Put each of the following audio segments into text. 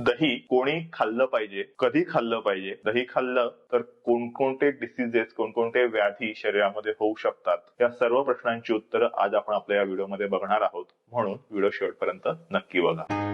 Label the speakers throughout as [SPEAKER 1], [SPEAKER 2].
[SPEAKER 1] दही कोणी खाल्लं पाहिजे कधी खाल्लं पाहिजे दही खाल्लं तर कोणकोणते डिसिजेस कोणकोणते व्याधी शरीरामध्ये होऊ शकतात? या सर्व प्रश्नांची उत्तरं आज आपण आपल्या या व्हिडिओमध्ये बघणार आहोत. म्हणून व्हिडिओ शेवटपर्यंत नक्की बघा.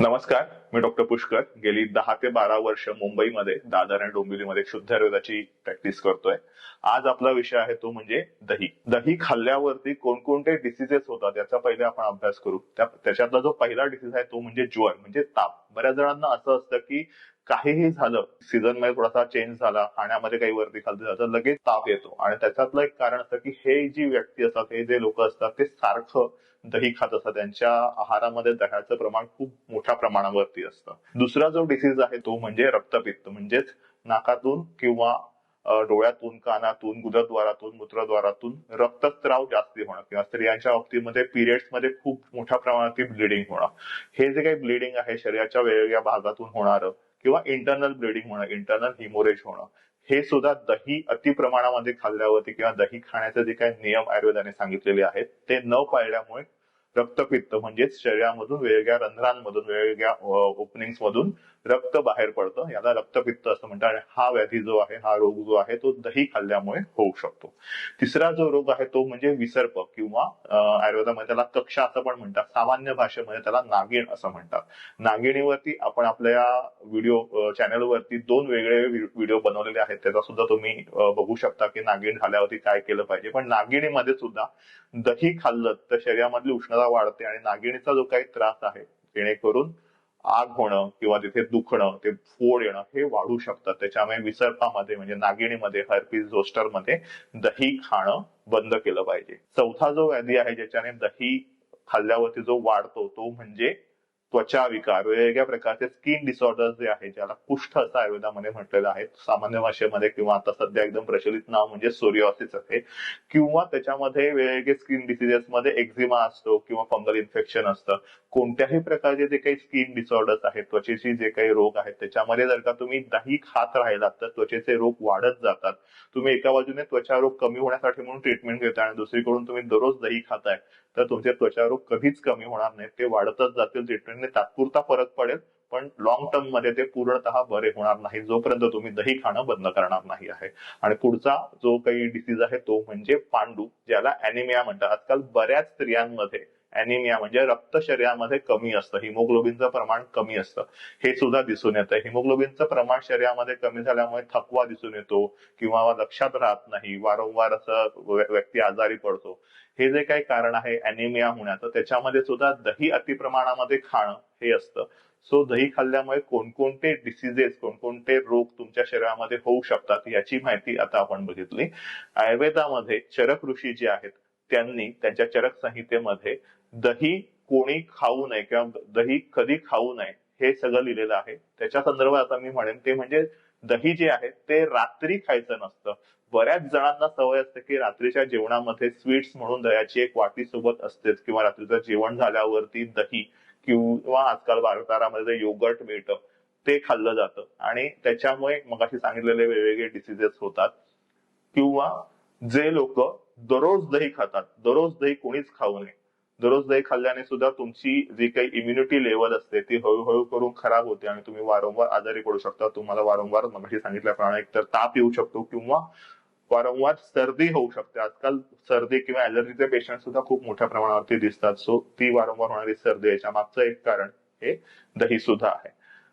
[SPEAKER 1] नमस्कार मी डॉक्टर पुष्कर. गेली दहा ते बारा वर्ष मुंबईमध्ये दादर आणि डोंबिवलीमध्ये शुद्ध आयुर्वेदाची प्रॅक्टिस करतोय. आज आपला विषय आहे तो म्हणजे दही. दही खाल्ल्यावरती कोणकोणते डिसिजेस होतात याचा पहिले आपण अभ्यास करू. त्या त्याच्यातला जो पहिला डिसीज आहे तो म्हणजे ज्वर म्हणजे ताप. बऱ्याच जणांना असं असतं की काहीही झालं सीझनमध्ये थोडासा चेंज झाला खाण्यामध्ये काही वरती खालती झालं तर लगेच ताप येतो. आणि त्याच्यातलं एक कारण असतं की हे जी व्यक्ती असतात हे जे लोक असतात ते सारखं दही खात असतात त्यांच्या आहारामध्ये दह्याचं प्रमाण खूप मोठ्या प्रमाणावरती असतं. दुसरा जो डिसीज आहे तो म्हणजे रक्तपित्त म्हणजेच नाकातून किंवा डोळ्यातून कानातून गुदद्वारातून मूत्रद्वारातून रक्तस्त्राव जास्ती होणं किंवा स्त्रियांच्या बाबतीमध्ये पिरियड्समध्ये खूप मोठ्या प्रमाणात ब्लिडिंग होणं. हे जे काही ब्लिडिंग आहे शरीराच्या वेगवेगळ्या भागातून होणारं किंवा इंटरनल ब्लिडिंग होणं इंटरनल हिमोरेज होणं हे सुद्धा दही अति प्रमाणामध्ये खाल्ल्यावरती किंवा दही खाण्याचे जे काही नियम आयुर्वेदाने सांगितलेले आहेत ते न पाळल्यामुळे रक्तपित्त म्हणजेच शरीरामधून वेगवेगळ्या रंध्रांमधून वेगवेगळ्या ओपनिंग मधून रक्त बाहेर पडतं. याला रक्तपित्त असं म्हणतात. आणि हा व्याधी जो आहे हा रोग जो आहे तो दही खाल्ल्यामुळे होऊ शकतो. तिसरा जो रोग आहे तो म्हणजे विसर्प किंवा आयुर्वेदामध्ये त्याला कक्षा असं पण म्हणतात. सामान्य भाषेमध्ये त्याला नागिण असं म्हणतात. नागिणीवरती आपण आपल्या व्हिडिओ चॅनलवरती दोन वेगळे व्हिडिओ बनवलेले आहेत. त्याचा सुद्धा तुम्ही बघू शकता की नागिण झाल्यावरती काय केलं पाहिजे. पण नागिणीमध्ये सुद्धा दही खाल्लं तर शरीरामधली उष्णता वाढते आणि नागिणीचा जो काही त्रास आहे जेणेकरून आग होणं किंवा तिथे दुखणं ते फोड येणं हे वाढू शकतात. त्याच्यामुळे विसर्पामध्ये म्हणजे नागिणीमध्ये हर्पीस झोस्टरमध्ये दही खाणं बंद केलं पाहिजे. चौथा जो व्याधी आहे ज्याच्याने दही खाल्ल्यावरती जो वाढतो तो म्हणजे त्वचा विकार वेगवेगळ्या प्रकारचे स्किन डिसऑर्डर जे आहे ज्याला कुष्ठ असं आयुर्वेदामध्ये म्हटलेलं आहे. सामान्य भाषेमध्ये किंवा आता सध्या एकदम प्रचलित नाव म्हणजे सोरिओसिस आहे. किंवा त्याच्यामध्ये वेगवेगळे स्किन डिसिजेस मध्ये एक्झिमा असतो किंवा फंगल इन्फेक्शन असतं. कोणत्याही प्रकारचे जे काही स्किन डिसऑर्डर्स आहेत त्वचेची जे काही रोग आहेत त्याच्यामध्ये जर का तुम्ही दही खात राहिलात तर त्वचेचे रोग वाढत जातात. तुम्ही एका बाजूने त्वचा रोग कमी होण्यासाठी म्हणून ट्रीटमेंट घेताय आणि दुसरीकडून तुम्ही दररोज दही खाताय तर तुमचे त्वचा रोग कधीच कमी होणार नाही ते वाढतच जातील ट्रीटमेंटने म्हणजे तात्पुरता फरक पडेल पण लॉंग टर्ममध्ये ते पूर्णतः बरे होणार नाही. जोपर्यंत तुम्ही दही खाणं बंद करणार नाही आहे. आणि पुढचा जो काही डिसीज आहे तो म्हणजे पांडू ज्याला अॅनिमिया म्हणतात. आजकाल बऱ्याच स्त्रियांमध्ये अॅनिमिया म्हणजे रक्त शरीरामध्ये कमी असतं हिमोग्लोबिनचं प्रमाण कमी असतं. हे सुद्धा दिसून येतं. हिमोग्लोबिनचं प्रमाण शरीरामध्ये कमी झाल्यामुळे थकवा दिसून येतो किंवा लक्षात राहत नाही वारंवार असं व्यक्ती आजारी पडतो. हे जे काही कारण आहे अॅनिमिया होण्याचं त्याच्यामध्ये सुद्धा दही अतिप्रमाणामध्ये खाणं हे असतं. सो दही खाल्ल्यामुळे कोणकोणते डिसिजेस कोणकोणते रोग तुमच्या शरीरामध्ये होऊ शकतात याची माहिती आता आपण बघितली. आयुर्वेदामध्ये चरक ऋषी जे आहेत त्यांनी त्यांच्या चरक संहितेमध्ये दही कोणी खाऊ नये किंवा दही कधी खाऊ नये हे सगळं लिहिलेलं आहे. त्याच्या संदर्भात आता मी म्हणेन ते म्हणजे दही जे आहे ते रात्री खायचं नसतं. बऱ्याच जणांना सवय असते की रात्रीच्या जेवणामध्ये स्वीट्स म्हणून दह्याची एक वाटी सोबत असतेच किंवा रात्रीचं जेवण झाल्यावरती दही किंवा आजकाल भारतामध्ये जे योगर्ट मिळतं ते खाल्लं जातं. आणि त्याच्यामुळे मगाशी सांगितलेले वेगवेगळे डिसिजेस होतात. किंवा जे लोक दररोज दही खातात दररोज दही कोणीच खाऊ नये. दररोज दही खाल्ल्याने सुद्धा तुमची जी काही इम्युनिटी लेवल असते ती हळूहळू करून खराब होते आणि तुम्ही वारंवार आजारी पडू शकता. तुम्हाला वारंवार मगाशी सांगितल्याप्रमाणे एकतर ताप येऊ शकतो किंवा वारंवार सर्दी होऊ शकते. आजकाल सर्दी किंवा अलर्जीचे पेशंट सुद्धा खूप मोठ्या प्रमाणावरती दिसतात. सो ती वारंवार होणारी सर्दी याच्या मागचं एक कारण हे दही सुद्धा आहे.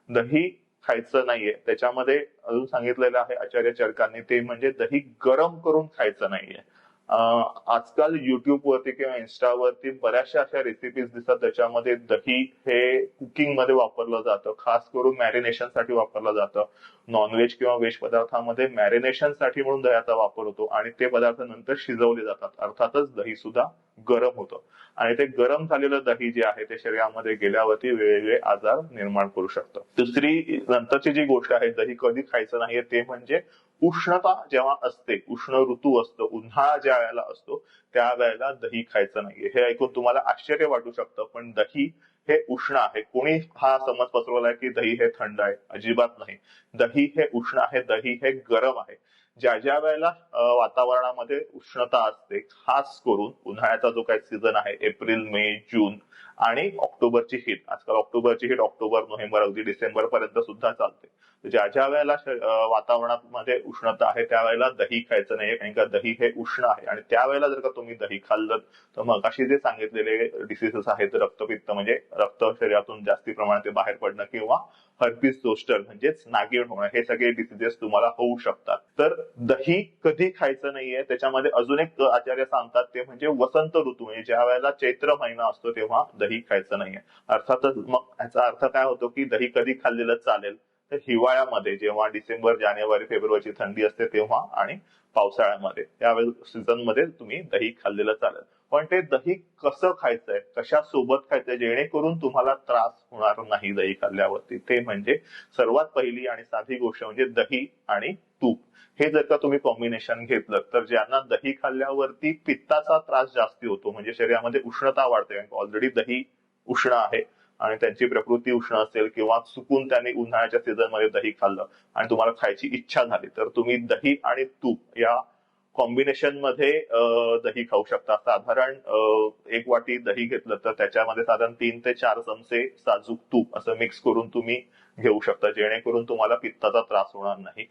[SPEAKER 1] दही खायचं नाहीये. त्याच्यामध्ये अजून सांगितलेलं आहे आचार्य चरकांनी ते म्हणजे दही गरम करून खायचं नाहीये. आजकाल युट्यूब वरती किंवा इन्स्टावरती बऱ्याचशा अशा रेसिपीज दिसतात. त्याच्यामध्ये दही हे कुकिंगमध्ये वापरलं जातं. खास करून मॅरिनेशनसाठी वापरलं जातं. नॉनव्हेज किंवा व्हेज पदार्थामध्ये मॅरिनेशनसाठी म्हणून दह्याचा वापर होतो आणि ते पदार्थ नंतर शिजवले जातात. अर्थातच दही सुद्धा गरम होतं. आणि ते गरम झालेलं दही जे आहे ते शरीरामध्ये गेल्यावरती वेगवेगळे आजार निर्माण करू शकतं. दुसरी नंतरची जी गोष्ट आहे दही कधी खायचं नाहीये ते म्हणजे उष्णता जेव्हा असते उष्ण ऋतू असतो उन्हाळा ज्या वेळेला असतो त्या वेळेला दही खायचं नाहीये. हे ऐकून तुम्हाला आश्चर्य वाटू शकतं पण दही हे उष्ण आहे. कोणी हा समज पसरवलाय की दही हे थंड आहे? अजिबात नाही. दही हे उष्ण आहे दही हे गरम आहे. ज्या ज्या वेळेला वातावरणामध्ये उष्णता असते खास करून उन्हाळ्याचा जो काही सीझन आहे एप्रिल मे जून आणि ऑक्टोबरची हीट आजकाल ऑक्टोबरची हीट ऑक्टोबर नोव्हेंबर अगदी डिसेंबर पर्यंत सुद्धा चालते. ज्या ज्या वेळेला श- अं, वातावरणामध्ये उष्णता आहे त्यावेळेला दही खायचं नाही कारण का दही हे उष्ण आहे. आणि त्यावेळेला जर का तुम्ही दही खाल्लं तर मग अशी जे सांगितलेले डिसीजेस आहेत रक्तपित्त म्हणजे रक्त शरीरातून जास्ती प्रमाणात बाहेर पडणं किंवा हर्पीस जोस्टर म्हणजेच नागीण होणं हे सगळे डिसीजेस तुम्हाला होऊ शकतात. तर दही कधी खायचं नाहीये त्याच्यामध्ये अजून एक आचार्य सांगतात ते म्हणजे वसंत ऋतू. म्हणजे ज्या वेळेला चैत्र महिना असतो तेव्हा दही खायचं नाहीये. अर्थातच मग याचा अर्थ काय होतो की दही कधी खाल्लेलं चालेल. तर हिवाळ्यामध्ये जेव्हा डिसेंबर जानेवारी फेब्रुवारीची थंडी असते तेव्हा आणि पावसाळ्यामध्ये. त्यावेळेस सीझनमध्ये तुम्ही दही खाल्लेलं चालेल. पण ते दही कसं खायचंय कशा सोबत खायचंय जेणेकरून तुम्हाला त्रास होणार नाही दही खाल्ल्यावरती. ते म्हणजे सर्वात पहिली आणि साधी गोष्ट म्हणजे दही आणि तूप. हे जर का तुम्ही कॉम्बिनेशन घेतलं तर ज्यांना दही खाल्ल्यावरती पित्ताचा त्रास जास्ती होतो म्हणजे शरीरामध्ये उष्णता वाढते ऑलरेडी दही उष्ण आहे आणि त्यांची प्रकृती उष्ण असेल किंवा चुकून त्यांनी उन्हाळ्याच्या सीझनमध्ये दही खाल्लं आणि तुम्हाला खायची इच्छा झाली तर तुम्ही दही आणि तूप या कॉम्बिनेशनमध्ये अं, दही खाऊ शकता. साधारण अं, एक वाटी दही घेतलं तर त्याच्यामध्ये साधारण तीन ते चार चमचे साजूक तूप असं मिक्स करून तुम्ही घेऊ शकता जेणेकरून तुम्हाला पित्ताचा त्रास होणार नाही.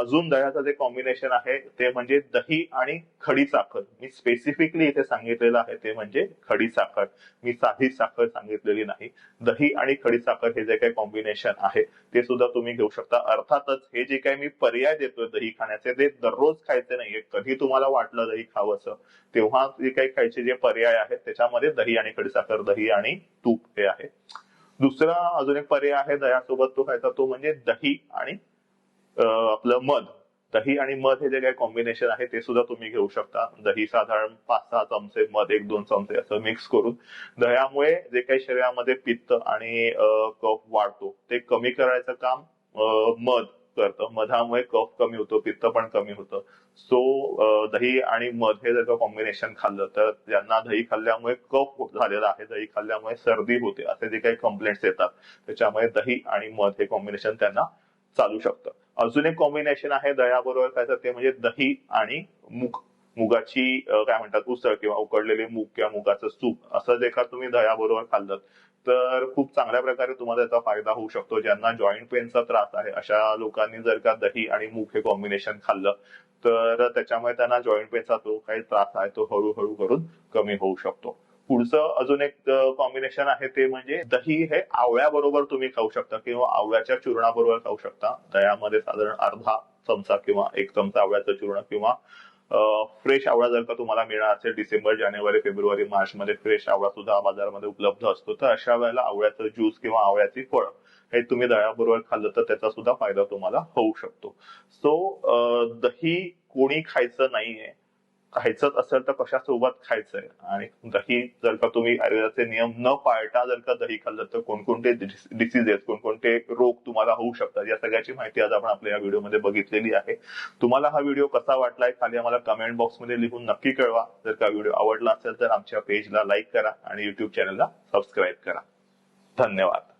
[SPEAKER 1] अजून दह्याचं जे कॉम्बिनेशन आहे ते म्हणजे दही आणि खडी साखर. मी स्पेसिफिकली इथे सांगितलेलं आहे ते म्हणजे खडी साखर. मी साधी साखर सांगितलेली नाही. दही आणि खडी साखर हे जे काही कॉम्बिनेशन आहे ते सुद्धा तुम्ही घेऊ शकता. अर्थातच हे जे काही मी पर्याय देतोय दही खाण्याचे ते दररोज खायचे नाहीये. कधी तुम्हाला वाटलं दही खावंसं तेव्हा जे काही खायचे जे पर्याय आहेत त्याच्यामध्ये दही आणि खडीसाखर दही आणि तूप हे आहे. दुसरा अजून एक पर्याय आहे दह्यासोबत तो खायचा तो म्हणजे दही आणि आपलं मध. दही आणि मध हे जे काही कॉम्बिनेशन आहे ते सुद्धा तुम्ही घेऊ शकता. दही साधारण पाच सहा चमचे मध एक दोन चमचे असं मिक्स करून. दह्यामुळे जे काही शरीरामध्ये पित्त आणि कफ वाढतो ते कमी करायचं काम मध. करतं. मधामुळे कफ कमी होतो पित्त पण कमी होतं. सो दही आणि मध हे जर का कॉम्बिनेशन खाल्लं तर ज्यांना दही खाल्ल्यामुळे कफ झालेला आहे दही खाल्ल्यामुळे सर्दी होते असे जे काही कंप्लेंट्स येतात त्याच्यामुळे दही आणि मध हे कॉम्बिनेशन त्यांना चालू शकतं. अजून एक कॉम्बिनेशन आहे दह्याबरोबर काय तर ते म्हणजे दही आणि मुख मुगाची काय म्हणतात उसळ किंवा उकडलेले मूग किंवा मुगाचं सूप असं जे का तुम्ही दह्याबरोबर खाल्लं तर खूप चांगल्या प्रकारे तुम्हाला त्याचा फायदा होऊ शकतो ज्यांना जॉईंट पेनचा त्रास आहे. अशा लोकांनी जर का दही आणि मूग हे कॉम्बिनेशन खाल्लं तर त्याच्यामुळे त्यांना जॉईंट पेनचा जो काही त्रास आहे तो हळूहळू करून कमी होऊ शकतो. पुढचं अजून एक कॉम्बिनेशन आहे ते म्हणजे दही हे आवळ्याबरोबर तुम्ही खाऊ शकता किंवा आवळ्याच्या चूर्णाबरोबर खाऊ शकता. दह्यामध्ये साधारण अर्धा चमचा किंवा एक चमचा आवळ्याचं चूर्ण किंवा फ्रेश आवळा जर का तुम्हाला मिळणार असेल डिसेंबर जानेवारी फेब्रुवारी मार्च मध्ये फ्रेश आवळा सुद्धा बाजारामध्ये उपलब्ध असतो. तर अशा वेळेला आवळ्याचं ज्यूस किंवा आवळ्याची फळ हे तुम्ही दह्याबरोबर खाल्लं तर त्याचा सुद्धा फायदा तुम्हाला होऊ शकतो. सो दही कोणी खायचं नाहीये. खायचंच असेल तर कशासोबत खायचंय? आणि दही जर का तुम्ही आयुर्वेदाचे नियम न पाळता जर का दही खाल्लं तर कोणकोणते डिसिजेस कोणकोणते रोग तुम्हाला होऊ शकतात? या सगळ्याची माहिती आज आपण आपल्या या व्हिडिओमध्ये बघितलेली आहे. तुम्हाला हा व्हिडिओ कसा वाटलाय? खाली आम्हाला कमेंट बॉक्समध्ये लिहून नक्की कळवा. जर का व्हिडिओ आवडला असेल तर आमच्या पेजला लाईक करा आणि युट्यूब चॅनलला सबस्क्राईब करा. धन्यवाद.